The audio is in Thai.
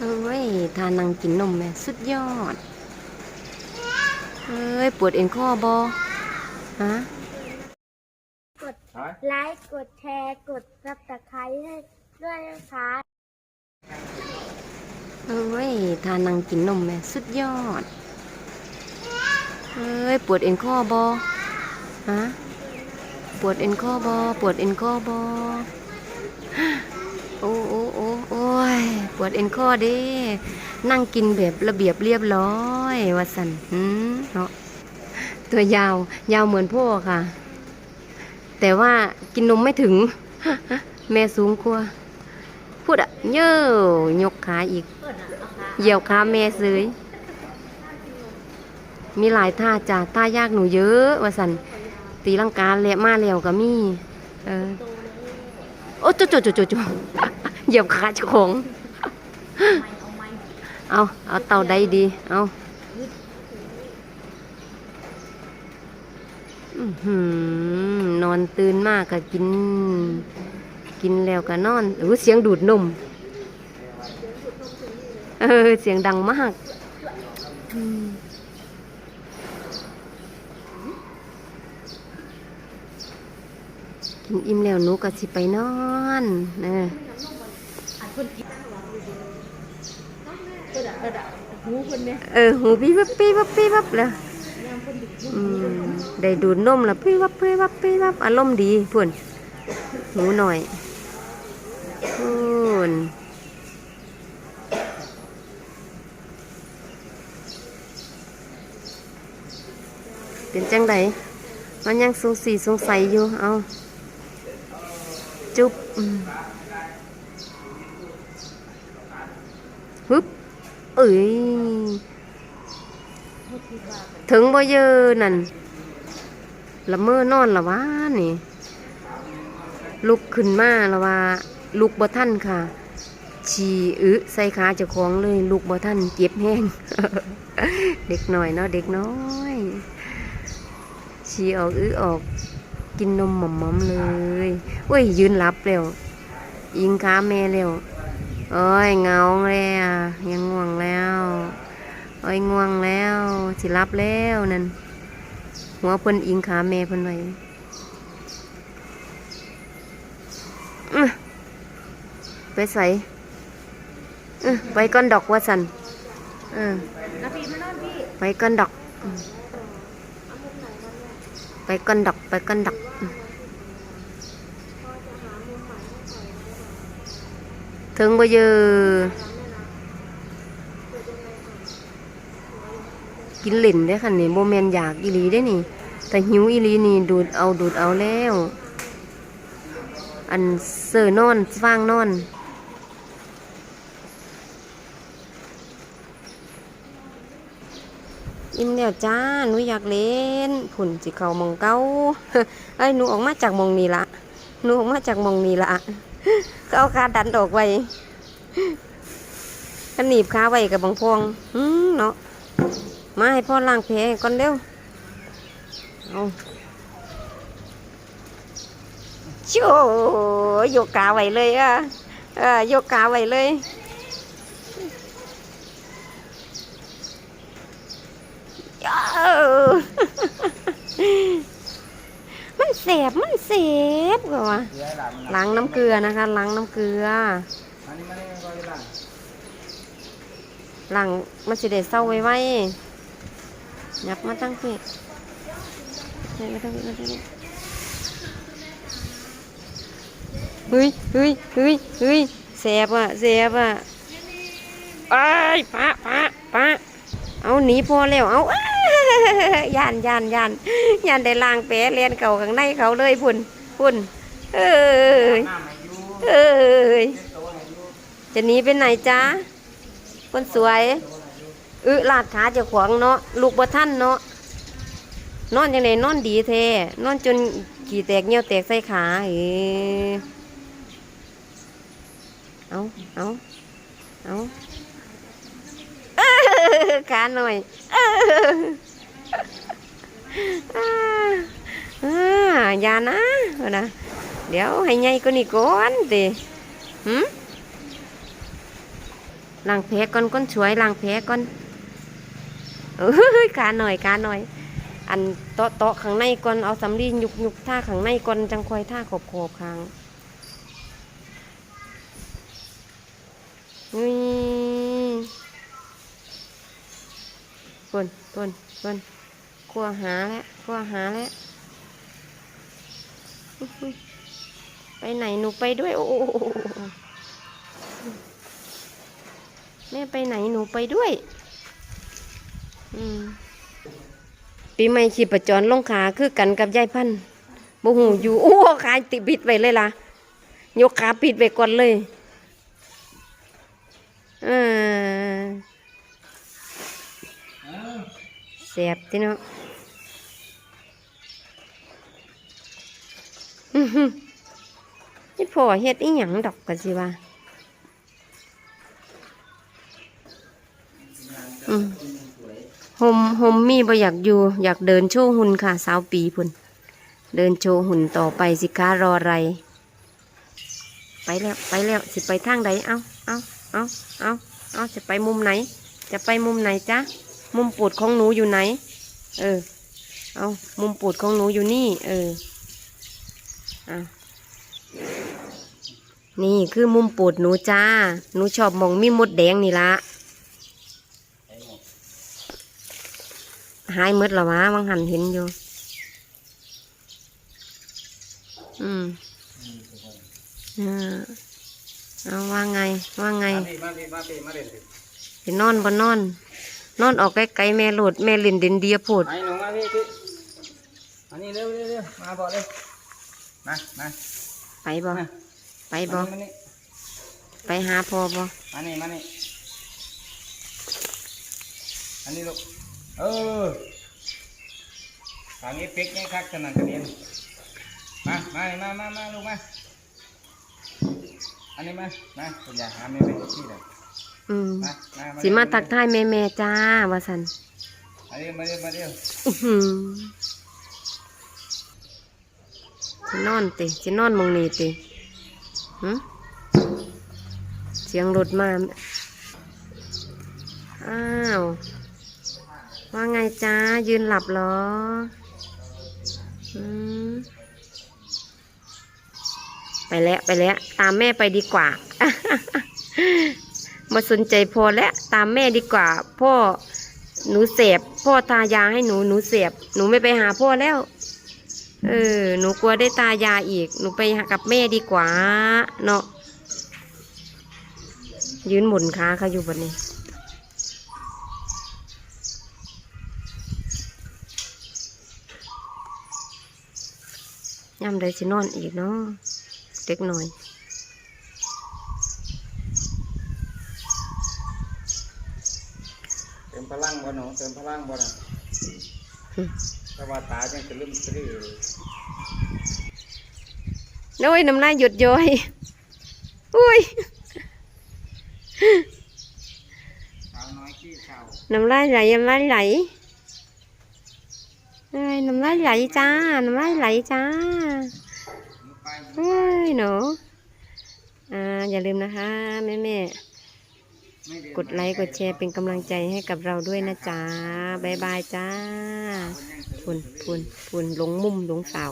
เอ้ย ทานังกินนมแม่สุดยอด เอ้ย ปวดเอ็นข้อบอฮะ กดไลค์ กดแชร์ กดซับสไครต์ให้ด้วยนะคะเอ้ย ทานังกินนมแม่สุดยอด เอ้ย ปวดเอ็นข้อบอฮะ ปวดเอ็นข้อบอปวดเอ็นข้อบอโอ้โอ้โอ้โอ้ย ปวดเอ็นข้อเด้ นั่งกินแบบระเบียบเรียบร้อยว่าสันหืมเนาะตัวยาวยาวเหมือนพ่อค่ะ แต่ว่ากินนมไม่ถึง แม่สูงกว่าพูดอะเย้อยกขาอีกเหยียวขาแม่เสยมีหลายท่าจ้ะท่ายากหนูเยอะว่าสันตีลังกาเละมาแล้วก็มีเออโอ้จุจุจุจุจุเหยียบขาเจ้าของ เอาเอาเต่าใดดีเอาอือนอนตื่นมากก็กิน กินแล้วก็นอนอู้เสียงดูดนมเออเสียงดังมากกินอิ่มแล้วหนูก็สิไปนอนเออ เออหูพี่วับพี่วับพี่วับเลยอืมได้ดูดนมแล้วพี่วับพี่วับพี่วับอารมณ์ดีพุ่นหูหน่อยพุ่นเป็นจังไดมันยังสงสีสงสัยอยู่เอาจุ๊บฮึบ เอ้ยถึงบ่เยอะนั่นละเมอนอนละวะนี่ ลุกขึ้นมาละว่าลุกบ่ท่านค่ะ ฉี่อึใส่ขาเจ้าของเลย ลุกบ่ท่านเจ็บแห้ง เด็กหน่อยเนาะเด็กน้อยฉี่ออกอึออก กินนมหม่อมๆเลยเว้ยยืนหลับแล้วอิงขาแม่แล้วโอ้ยเงาแล้วยังง่วงแล้วโอ้ยง่วงแล้วสิรับแล้วนั่นหัวเพิ่นอิงขาแม่เพิ่นไว้ไปใส่ไปก้อนดอกว่าสันไปก้อนดอก ไปก้อนดอก ไปก้อนดอกถึงบ่เยอ กินเหล่นได้ค่ะนี่โมเมนอยากอีลีได้นี่ แต่หิวอีลีนี่ดูดเอาดูดเอาแล้ว อันเสือนอนฟางนอนอิ่มแล้วจ้าหนูอยากเล่นผุ่นสิเขามองเก้าเอ้ยหนูออกมาจากมองนี้ละหนูออกมาจากมองนี้ละก็เอาขาดันออกไว้ก็หนีบขาไว้กับบางพวงอืมเนาะ มาให้พ่อล้างแผลก่อนเร็วเอาโชยกขาไว้เลยอะเออยกขาไว้เลยมันเสบมันเสบกว่าล้างน้ำเกลือนะคะล้างน้ำเกลือล้างมันสิได้เศร้าไว้ไว้ ยับมาตั้งพี่ยับมาตั้งพี่มาตั้งพี่เฮ้ยเฮ้ยเฮ้ยเฮ้ยเสบอะเสบอะไอ้ป้าป้าป้าเอาหนีพอแล้วเอาอ้ายานยานยานยานได้ลางแผลเลียนเก่าข้างในเขาเลยพุ่นพุ่นเอ้ยเอ้ยจะหนีไปไหนจ๊ะคนสวย อึลาดขาจะขวางเนาะลูกบ่ท่านเนาะนอนยังไงนอนดีแท้นอนจนขี่แตกเงี้ยวแตกใส่ขาเอ้ยเอาเอาเอาเอ้อขาหน่อยเอ้ออ่าอ่าย่านะนะเดี๋ยวให้ใหญ่กว่านี้ก่อนติหืมล้างแผลก่อนก้นช่วยล้างแผลก่อน เอ้ยขาหน่อยขาหน่อย อันเตาะเตาะข้างในก่อนเอาสำลียุกยุกท่าข้างในก่อนจังคอยท่าขอบขอบข้างนี่ปนปนปนขัวหาแล้วขัวหาแล้วไปไหนหนูไปด้วย โอ้แม่ไปไหนหนูไปด้วย ปีใหม่ขี่ประจรลงขาคือกันกับยายพันธุ์บ่หูอยู่อ้ขาติดปิดไว้เลยล่ะ ยกขาปิดไว้ก่อนเลยเออแสบที่เนาะอื้อหือนี่พ่อเฮ็ดอีหยังดอกกันสิว่า มหมมีบ่อยากอยู่ อยากเดินโชว์หุ่นค่ะ สาวปีพุ่น เดินโชว์หุ่นต่อไปสิคะรออะไร ไปแล้วไปแล้วสิไปทางใดเอาเอาเอาเอาเอาจะไปมุมไหน จะไปมุมไหนจ๊ะ มุมปูดของหนูอยู่ไหน เออ เอามุมปูดของหนูอยู่นี่ เออเอานี่คือมุมปูดหนูจ้า หนูชอบมองมีมดแดงนี่ละ หายหมดแล้ววะบางหันเห็นอยู่ อืมอ่าเอาว่าไง ว่าไงมาพี่มาพี่มาพี่มาเล่นสิสินอนบนนอน นอนออกไกลๆแม่โหลดแม่เล่นเด่นเดียโพดไอ้หนูมาพี่พี่อันนี้เร็วเร็วเร็วมาบอกเลยมามาไปบ่มาไปบ่มานี่ไปหาพ่อบ่มานี่มานี่อันนี้ลูก เออทางนี้เป๊กนี่คักขนาดกันเองมา มานี่มามามาลูกมา อันนี้มา มาคุณอยากหาแม่แม่ที่ไหนอืมมามาสิมาตักทายแม่แม่ๆจ้าว่าสันมาเร็วมาเร็วมาเร็วอื้อหือสินอนติสินอนหมองนี่ติหึเสียงรถมา อ้าว ว่าไงจ้า ยืนหลับเหรอไปแล้วไปแล้ว ตามแม่ไปดีกว่า มาสนใจพอแล้ว ตามแม่ดีกว่า พ่อหนูเสพพ่อทายาให้หนูหนูเสพหนูไม่ไปหาพ่อแล้ว เออ หนูกลัวได้ตายาอีก หนูไปหากับแม่ดีกว่า เนาะยืนหมุนขาเขาอยู่บนนี้ ย่ำได้สินอนอีกเนาะเด็กหน่อยเติมพลังบ่หนูเติมพลังบ่นะอืมแต่ว่าตาจังจะลืมสะดือโอ้ยน้ำลายหยดย้อยอุ้ยสาวน้อยขี้เศร้าน้ำลายไหลน้ำลายไหล เอ้ยน้ำลายไหลจ้า น้ำลายไหลจ้าเฮ้ยหนูอ่าอย่าลืมนะคะแม่แม่กดไลค์กดแชร์เป็นกำลังใจให้กับเราด้วยนะจ๊ะบายบายจ้าพุ่นพุ่นพุ่นหลงมุมหลงเสา